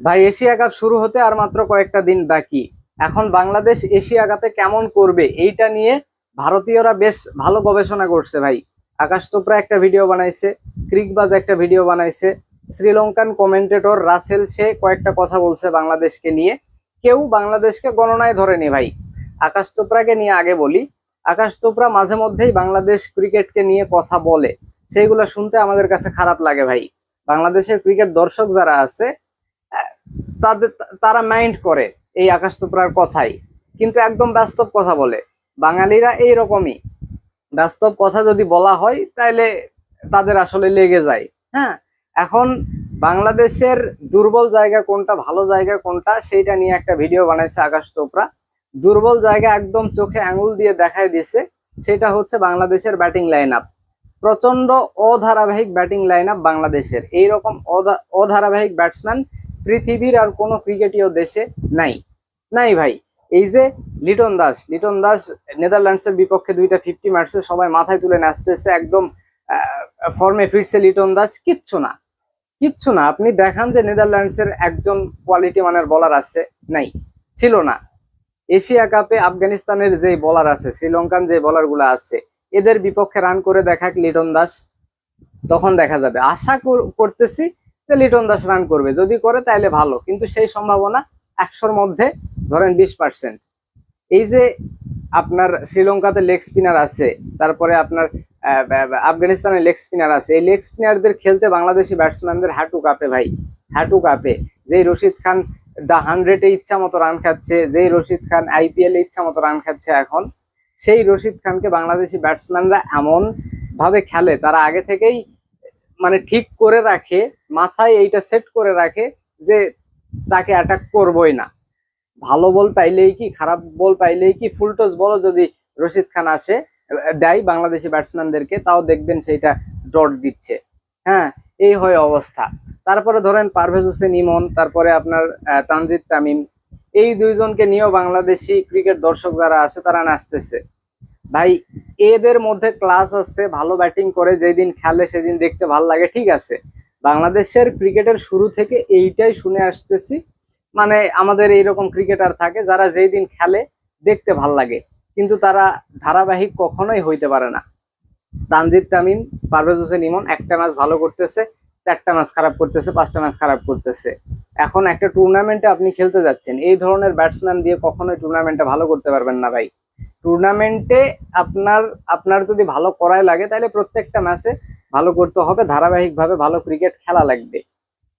ভাই, Asia cup শুরু হতে আর মাত্র কয়েকটা দিন বাকি। এখন বাংলাদেশ এশিয়া কাপে কেমন করবে, এইটা নিয়ে ভারতীয়রা বেশ ভালো গবেষণা করছে ভাই। আকাশ চোপড়া একটা ভিডিও বানাইছে ক্রিকবাজ একটা ভিডিও বানাইছে। শ্রীলঙ্কান কমেন্টেটর রাসেল, সে কয়েকটা কথা বলছে বাংলাদেশকে নিয়ে। কেউ বাংলাদেশকে গণনায় ধরেনি ভাই। আকাশ চোপড়াকে নিয়ে আগে বলি, আকাশ চোপড়া মাঝে মধ্যেই বাংলাদেশ ক্রিকেটকে নিয়ে কথা বলে। সেইগুলো শুনতে আমাদের কাছে খারাপ লাগে ভাই। বাংলাদেশের ক্রিকেট দর্শক যারা আছে তাদের, তারা মাইন্ড করে এই আকাশ চোপড়ার কথাই। কিন্তু একদম বাস্তব কথা বলে। বাঙালিরা এইরকমই। বাস্তব কথা যদি বলা হয় তাহলে তাদের আসলে লেগে যায়। হ্যাঁ? এখন বাংলাদেশের দুর্বল জায়গা কোনটা, ভালো জায়গা কোনটা, সেইটা নিয়ে একটা ভিডিও বানাইছে আকাশ চোপড়া। দুর্বল জায়গা একদম চোখে আঙুল দিয়ে দেখায় দিছে। সেটা হচ্ছে বাংলাদেশের ব্যাটিং লাইন আপ প্রচণ্ড অধারাবাহিক ব্যাটিং লাইন আপ বাংলাদেশের। এইরকম অধা- অধারাবাহিক ব্যাটসম্যান পৃথিবীর আর কোনো ক্রিকেটীয় দেশে নাই। নাই ভাই। এই যে লিটন দাস লিটন দাস নেদারল্যান্ডসের বিপক্ষে দুইটা ফিফটি মারছে সবাই মাথায় তুলে নাচতেছে, একদম ফর্মে ফিরছে লিটন দাস, কিচ্ছু না। কিচ্ছু না। আপনি দেখান যে নেদারল্যান্ডসের একজন কোয়ালিটি মানের বলার আছে, নাই। ছিল না। এশিয়া কাপে আফগানিস্তানের যে বলার আছে শ্রীলঙ্কান যে বলারগুলা আছে, এদের বিপক্ষে রান করে দেখাক লিটন দাস। তখন দেখা যাবে। আশা কর- করতেছি যে লিটন দাস রান করবে। যদি করে তাহলে ভালো, কিন্তু সেই সম্ভাবনা একশোর মধ্যে ধরেন বিশ পার্সেন্ট এই যে আপনার শ্রীলঙ্কাতে লেগ স্পিনার আছে, তারপরে আপনার আফগানিস্তানের লেগ স্পিনার আছে, এই লেগ স্পিনারদের খেলতে বাংলাদেশি ব্যাটসম্যানদের হাঁটু কাঁপে ভাই, হাঁটু কাঁপে। যেই রশিদ খান দা হান্ড্রেডে ইচ্ছা মতো রান খাচ্ছে, যেই রশিদ খান আইপিএল ইচ্ছা মতো রান খাচ্ছে এখন, সেই রশিদ খানকে বাংলাদেশি ব্যাটসম্যানরা এমন ভাবে খেলে, তারা আগে থেকেই মানে ঠিক করে রাখে, মাথায় এইটা সেট করে রাখে যে তাকে অ্যাটাক করবই না। ভালো বল পাইলেই কি, খারাপ বল পাইলেই কি ফুলটস বলও যদি রশিদ খান আসে, দেয় বাংলাদেশি ব্যাটসম্যানদেরকে তাও দেখবেন সেইটা ডট দিচ্ছে। হ্যাঁ এই হয় অবস্থা। তারপরে ধরেন পারভেজ হোসেন, ইমন, তারপরে আপনার তানজিদ তামিম। এই দুইজনকে নিয়েও বাংলাদেশি ক্রিকেট দর্শক যারা আছে, তারা নাচতেছে। ভাই, এদের মধ্যে ক্লাস আছে, ভালো ব্যাটিং করে, যেদিন খেলে সেদিন দেখতে ভালো লাগে, ঠিক আছে? বাংলাদেশের ক্রিকেটের শুরু থেকে এইটাই শুনে আসতেছি। মানে আমাদের এইরকম ক্রিকেটার থাকে, যারা যেই দিন খেলে দেখতে ভালো লাগে, কিন্তু তারা ধারাবাহিক কখনোই হইতে পারে না। তানজিদ তামিম, পারভেজ হোসেন ইমন, একটা ম্যাচ ভালো করতেছে, চারটা ম্যাচ খারাপ করতেছে, পাঁচটা ম্যাচ খারাপ করতেছে। এখন একটা টুর্নামেন্টে আপনি খেলতে যাচ্ছেন, এই ধরনের ব্যাটসম্যান দিয়ে কখনোই টুর্নামেন্টে ভালো করতে পারবেন না, ভাই। টুর্নামেন্টে আপনার আপনার যদি ভালো করাই লাগে, তাহলে প্রত্যেকটা ম্যাচে ভালো করতে হবে, ধারাবাহিকভাবে ভালো ক্রিকেট খেলা লাগবে।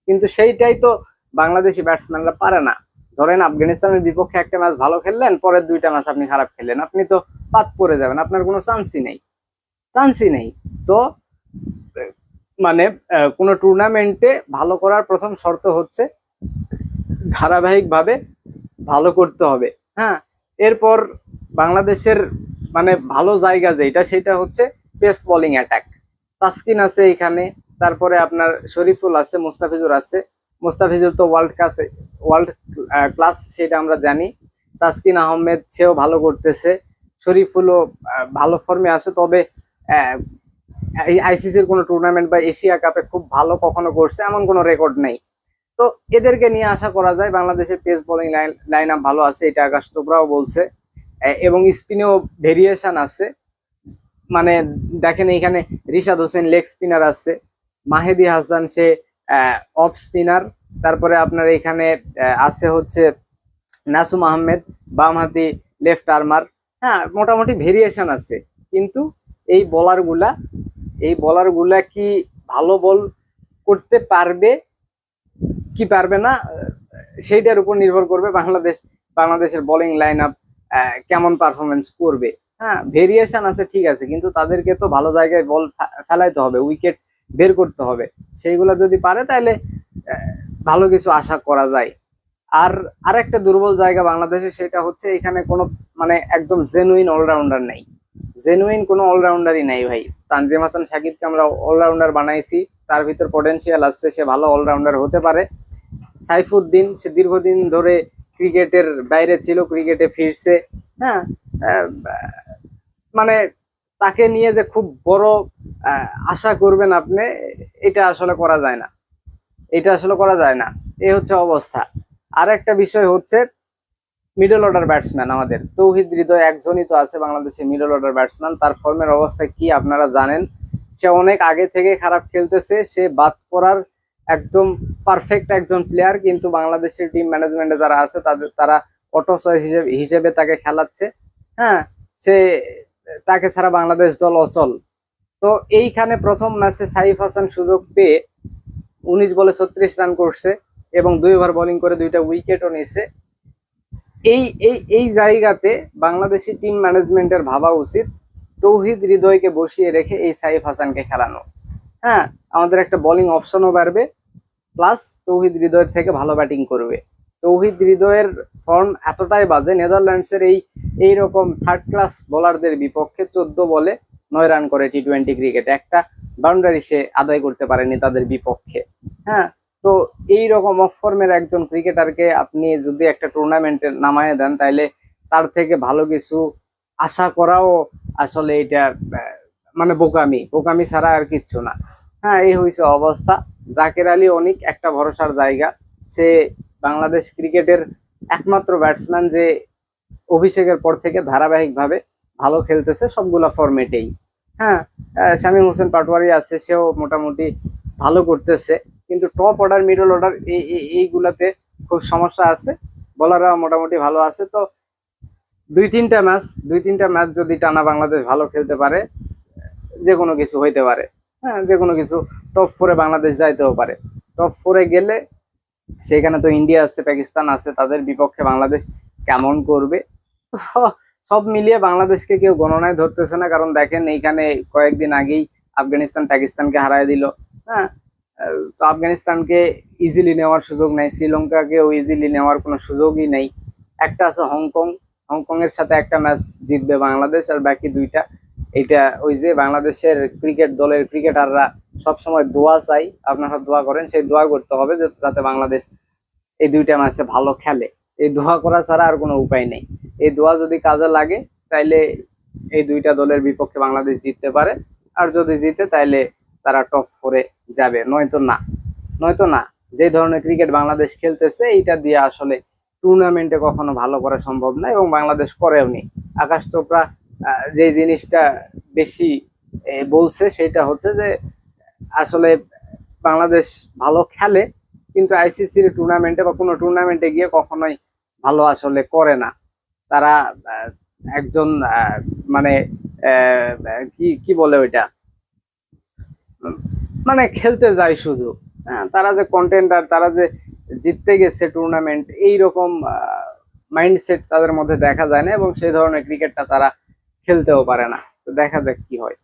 কিন্তু সেইটাই তো বাংলাদেশি ব্যাটসম্যানরা পারে না। ধরেন আফগানিস্তানের বিপক্ষে একটা ম্যাচ ভালো খেললেন, পরের দুইটা ম্যাচ আপনি খারাপ খেললেন। আপনি তো পাত পড়ে যাবেন, আপনার কোনো চান্সই নেই। চান্সই নেই। তো মানে কোনো টুর্নামেন্টে ভালো করার প্রথম শর্ত হচ্ছে ধারাবাহিকভাবে ভালো করতে হবে। হ্যাঁ এরপর বাংলাদেশের মানে ভালো জায়গা যেটা, সেটা হচ্ছে পেস বোলিং অ্যাটাক। তাসকিন আছে এখানে, তারপরে আপনার শরীফুল আছে, মুস্তাফিজুর আছে। মুস্তাফিজুর তো ওয়ার্ল্ড ক্লাস ওয়ার্ল্ড ক্লাস সেটা আমরা জানি। তাসকিন আহমেদ, সেও ভালো করতেছে। শরীফুলও ভালো ফর্মে আছে, তবে এই আইসিসির কোনো টুর্নামেন্ট বা এশিয়া কাপে খুব ভালো কখনো করছে, এমন কোনো রেকর্ড নেই। তো এদেরকে নিয়ে আশা করা যায়, বাংলাদেশের পেস বোলিং লাইন লাইন ভালো আছে, এটা আকাশ চোপড়াও বলছে। এবং স্পিনেও ভেরিয়েশন আছে। মানে দেখেন এইখানে রিশাদ হোসেন লেগ স্পিনার আছে, মাহেদি হাসান সে অফ স্পিনার তারপরে আপনার এখানে আছে হচ্ছে নাসুম আহমেদ বামহাতি লেফট আর্মার হ্যাঁ মোটামুটি ভেরিয়েশন আছে, কিন্তু এই বলারগুলা এই বলারগুলা কি ভালো বল করতে পারবে, কি পারবে না, সেইটার উপর নির্ভর করবে বাংলাদেশ, বাংলাদেশের বোলিং লাইন আপ কেমন পারফরমেন্স করবে। হ্যাঁ ভেরিয়েশন আছে, ঠিক আছে, কিন্তু তাদেরকে তো ভালো জায়গায় বল ফেলাইতে হবে উইকেট বের করতে হবে। সেইগুলো যদি পারে, তাহলে ভালো কিছু আশা করা যায়। আর আরেকটা দুর্বল জায়গা বাংলাদেশে, সেটা হচ্ছে এখানে কোনো মানে একদম জেনুইন অলরাউন্ডার নেই। জেনুইন কোনো অলরাউন্ডারই নাই ভাই। তানজিম হাসান সাকিবকে আমরা অলরাউন্ডার বানাইছি, তার ভিতর পটেনশিয়াল আছে, সে ভালো অলরাউন্ডার হতে পারে। সাইফুদ্দিন, সে দীর্ঘদিন ধরে ক্রিকেটের বাইরে ছিল, ক্রিকেটে ফিরছে হ্যাঁ? মানে তাকে নিয়ে যে খুব বড় আশা করবেন আপনি, এটা আসলে করা যায় না। এটা আসলে করা যায় না। এ হচ্ছে অবস্থা। আর একটা বিষয় হচ্ছে মিডল অর্ডার ব্যাটসম্যান আমাদের। তৌহিদ হৃদয় একজনই তো আছে বাংলাদেশে মিডল অর্ডার ব্যাটসম্যান তার ফর্মের অবস্থা কি আপনারা জানেন? সে অনেক আগে থেকে খারাপ খেলতেছে, সে বাদ করার একদম পারফেক্ট একজন প্লেয়ার কিন্তু বাংলাদেশের টিম ম্যানেজমেন্টে যারা আছে, তাদের, তারা অটো হিসেবে হিসেবে তাকে খেলাচ্ছে। হ্যাঁ সে, তাকে ছাড়া বাংলাদেশ দল অচল। তো এইখানে প্রথম ম্যাচে সাইফ হাসান সুযোগ পেয়ে উনিশ বলে ছত্রিশ রান করছে এবং দুই ওভার বোলিং করে দুইটা উইকেটও নিছে। এই এই এই জায়গাতে বাংলাদেশি টিম ম্যানেজমেন্টের ভাবা উচিত। তৌহিদ হৃদয়কে বসিয়ে রেখে এই সাইফ হাসানকে খেলানো। হ্যাঁ আমাদের একটা বোলিং অপশনও বাড়বে। প্লাস তৌহিদ হৃদয়ের থেকে ভালো ব্যাটিং করবে। তৌহিদ হৃদয়ের ফর্ম এতটাই বাজে নেদারল্যান্ডসের এই এই রকম থার্ড ক্লাস বোলারদের বিপক্ষে চোদ্দ বলে নয় রান করে টি টোয়েন্টি ক্রিকেটে একটা বাউন্ডারি সে আদায় করতে পারেনি তাদের বিপক্ষে। হ্যাঁ তো এই রকম অফ ফর্মের একজন ক্রিকেটারকে আপনি যদি একটা টুর্নামেন্টে নামায় দেন তাহলে তার থেকে ভালো কিছু আশা করাও আসলে এটা মানে বোকামি। বোকামি ছাড়া আর কিচ্ছু না। হ্যাঁ এই হয়েছে অবস্থা। জাকের আলী অনেক একটা ভরসার জায়গা। সে বাংলাদেশ ক্রিকেটের একমাত্র ব্যাটসম্যান যে অভিষেকের পর থেকে ধারাবাহিকভাবে ভালো খেলতেছে সবগুলা ফরম্যাটেই হ্যাঁ শামীম হোসেন পাটোয়ারি আছে, সেও মোটামুটি ভালো করতেছে। কিন্তু টপ অর্ডার মিডল অর্ডার এই- এইগুলাতে খুব সমস্যা আছে। বলাররা মোটামুটি ভালো আছে। তো দুই তিনটা ম্যাচ দুই তিনটা ম্যাচ যদি টানা বাংলাদেশ ভালো খেলতে পারে যে কোনো কিছু হইতে পারে। হ্যাঁ যে কোনো কিছু টপ ফোরে বাংলাদেশ যাইতেও পারে। টপ ফোরে গেলে সেখানে তো ইন্ডিয়া আছে পাকিস্তান আছে, তাদের বিপক্ষে বাংলাদেশ কেমন করবে? তো সব মিলিয়ে বাংলাদেশকে কেউ গণনায় ধরতেছে না, কারণ দেখেন এইখানে কয়েকদিন আগেই আফগানিস্তান পাকিস্তানকে হারায় দিল। হ্যাঁ তো আফগানিস্তানকে ইজিলি নেওয়ার সুযোগ নেই, শ্রীলঙ্কাকেও ইজিলি নেওয়ার কোনো সুযোগই নেই। একটা আছে হংকং হংকং এর সাথে একটা ম্যাচ জিতবে বাংলাদেশ, আর বাকি দুইটা এটা ওই যে বাংলাদেশের ক্রিকেট দলের ক্রিকেটাররা সবসময় দোয়া চাই, আপনারা দোয়া করেন, সেই দোয়া করতে হবে যে- যাতে বাংলাদেশ এই দুইটা ম্যাচে ভালো খেলে। এই দোয়া করা ছাড়া আর কোনো উপায় নেই। এই দোয়া যদি কাজে লাগে, তাইলে এই দুইটা দলের বিপক্ষে বাংলাদেশ জিততে পারে। আর যদি জিতে, তাইলে তারা টপ ফোরে যাবে। নয়তো না। নয়তো না। যে ধরনের ক্রিকেট বাংলাদেশ খেলতেছে, এইটা দিয়ে আসলে টুর্নামেন্টে কখনো ভালো করা সম্ভব না এবং বাংলাদেশ করেও নি। আকাশ চোপড়া যে জিনিসটা বেশি বলছে, সেটা হচ্ছে যে আসলে বাংলাদেশ ভালো খেলে, কিন্তু আইসিসির টুর্নামেন্টে বা কোনো টুর্নামেন্টে গিয়ে কখনোই ভালো আসলে করে না। তারা একজন মানে কি কি বলে ওইটা? মানে খেলতে যায় শুধু। হ্যাঁ তারা যে কন্টেন্টার তারা যে জিততে গেছে টুর্নামেন্ট এইরকম মাইন্ডসেট তাদের মধ্যে দেখা যায় না এবং সেই ধরনের ক্রিকেটটা তারা খেলতেও পারে না। তো দেখা যাক কি হয়।